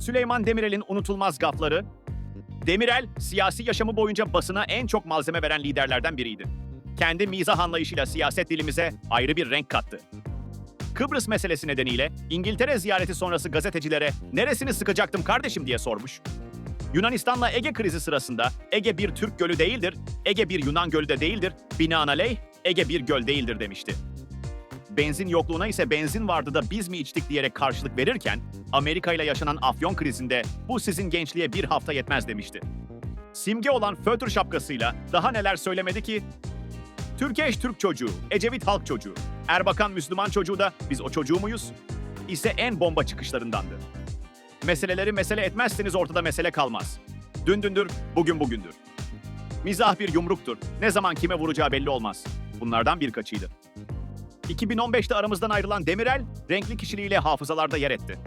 Süleyman Demirel'in unutulmaz gafları, Demirel, siyasi yaşamı boyunca basına en çok malzeme veren liderlerden biriydi. Kendi mizah anlayışıyla siyaset dilimize ayrı bir renk kattı. Kıbrıs meselesi nedeniyle İngiltere ziyareti sonrası gazetecilere neresini sıkacaktım kardeşim diye sormuş. Yunanistan'la Ege krizi sırasında Ege bir Türk gölü değildir, Ege bir Yunan gölü de değildir, binaenaleyh Ege bir göl değildir demişti. Benzin yokluğuna ise benzin vardı da biz mi içtik diyerek karşılık verirken Amerika ile yaşanan Afyon krizinde bu sizin gençliğe bir hafta yetmez demişti. Simge olan fötr şapkasıyla daha neler söylemedi ki? Türkeş Türk çocuğu, Ecevit halk çocuğu, Erbakan Müslüman çocuğu da biz o çocuğu muyuz? ise en bomba çıkışlarındandı. Meseleleri mesele etmezseniz ortada mesele kalmaz. Dün dündür, bugün bugündür. Mizah bir yumruktur. Ne zaman kime vuracağı belli olmaz. Bunlardan birkaçıydı. 2015'te aramızdan ayrılan Demirel, renkli kişiliğiyle hafızalarda yer etti.